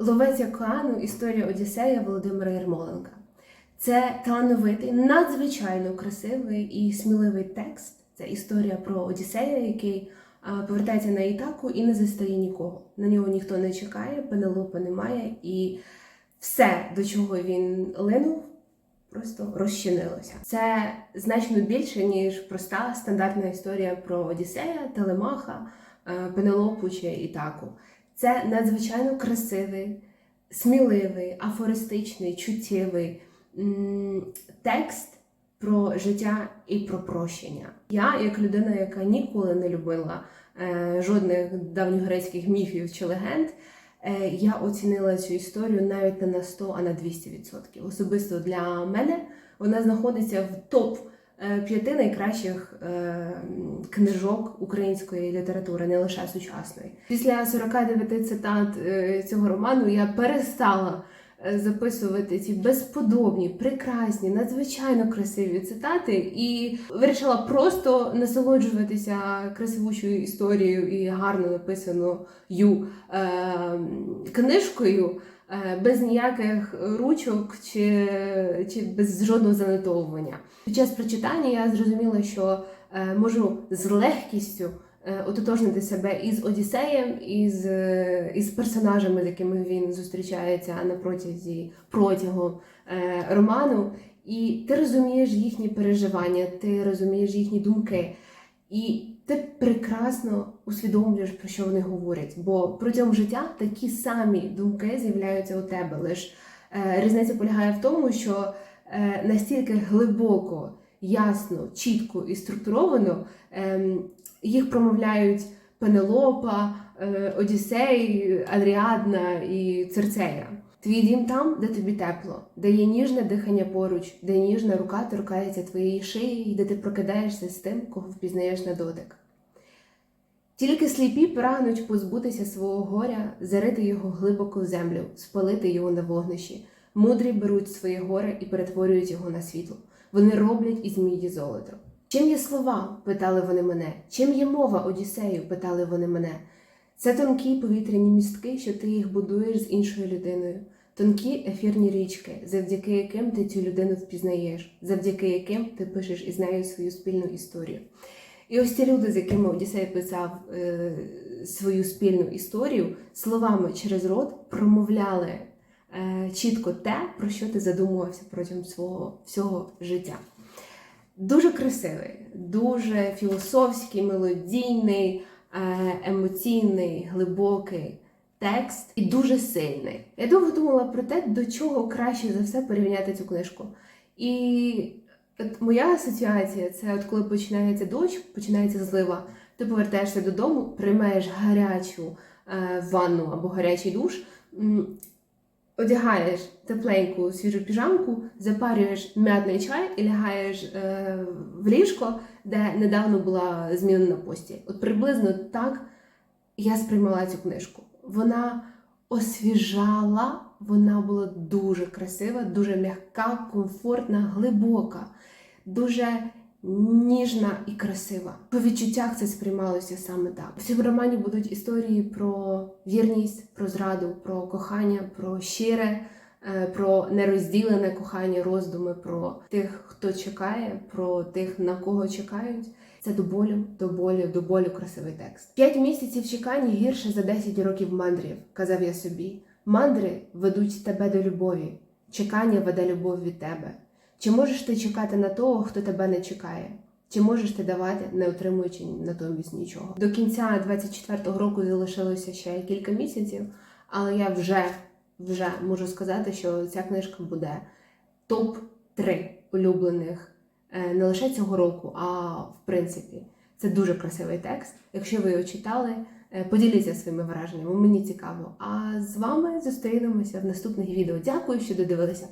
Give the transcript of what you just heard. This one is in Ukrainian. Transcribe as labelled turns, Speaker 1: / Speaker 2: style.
Speaker 1: Ловець океану історія Одіссея Володимира Єрмоленка. Це талановитий, надзвичайно красивий і сміливий текст. Це історія про Одіссея, який повертається на Ітаку і не застає нікого. На нього ніхто не чекає, Пенелопи немає, і все, до чого він линув, просто розчинилося. Це значно більше, ніж проста стандартна історія про Одіссея, Телемаха, Пенелопу чи Ітаку. Це надзвичайно красивий, сміливий, афористичний, чуттєвий текст про життя і про прощення. Я, як людина, яка ніколи не любила е, жодних давньогрецьких міфів чи легенд, е, я оцінила цю історію навіть не на 100, а на 200%. Особисто для мене вона знаходиться в топ п'яти найкращих е, книжок української літератури, не лише сучасної. Після 49 цитат е, цього роману я перестала е, записувати ці безподобні, прекрасні, надзвичайно красиві цитати, і вирішила просто насолоджуватися красивучою історією і гарно написаною е, книжкою. Е, Без ніяких ручок чи, чи без жодного занотовування. Під час прочитання я зрозуміла, що е, можу з легкістю е, ототожнити себе із Одіссеєм, із, із персонажами, з якими він зустрічається на протязі протягом роману. І ти розумієш їхні переживання, ти розумієш їхні думки. І ти прекрасно усвідомлюєш, про що вони говорять. Бо протягом життя такі самі думки з'являються у тебе. Лиш е, різниця полягає в тому, що е, настільки глибоко, ясно, чітко і структуровано ем, їх промовляють Пенелопа, е, Одіссей, Адріадна і Церцея. Твій дім там, де тобі тепло, де є ніжне дихання поруч, де ніжна рука торкається твоєї шиї, і де ти прокидаєшся з тим, кого впізнаєш на дотик. Тільки сліпі прагнуть позбутися свого горя, зарити його глибоко в землю, спалити його на вогнищі. Мудрі беруть своє горе і перетворюють його на світло. Вони роблять із міді золото. Чим є слова? питали вони мене. Чим є мова Одіссею? питали вони мене. Це тонкі повітряні містки, що ти їх будуєш з іншою людиною. Тонкі ефірні річки, завдяки яким ти цю людину впізнаєш, завдяки яким ти пишеш із нею свою спільну історію. І ось ці люди, з якими Одіссей писав е, свою спільну історію, словами через рот промовляли е, чітко те, про що ти задумувався протягом свого всього життя. Дуже красивий, дуже філософський, мелодійний, емоційний, глибокий текст і дуже сильний. Я довго думала про те, до чого краще за все порівняти цю книжку. І от моя асоціація це от коли починається дощ, починається злива, ти повертаєшся додому, приймаєш гарячу е, ванну або гарячий душ. Одягаєш тепленьку свіжу піжамку, запарюєш м'ятний чай і лягаєш е, в ліжко, де недавно була змінена постіль. От приблизно так я сприймала цю книжку. Вона освіжала, вона була дуже красива, дуже м'яка, комфортна, глибока, дуже ніжна і красива. По відчуттях це сприймалося саме так. В цьому романі будуть історії про вірність, про зраду, про кохання, про щире, е, про нерозділене кохання, роздуми про тих, хто чекає, про тих, на кого чекають. Це до болю, до болю, до болю красивий текст. П'ять місяців чекання гірше за 10 років мандрів, казав я собі. Мандри ведуть тебе до любові, чекання веде любов від тебе. Чи можеш ти чекати на того, хто тебе не чекає? Чи можеш ти давати, не отримуючи натомість нічого? До кінця 24-го року залишилося ще кілька місяців, але я вже, вже можу сказати, що ця книжка буде топ-3 улюблених е, не лише цього року, а в принципі. Це дуже красивий текст. Якщо ви його читали, е, поділіться своїми враженнями, мені цікаво. А з вами зустрінемося в наступних відео. Дякую, що додивилися.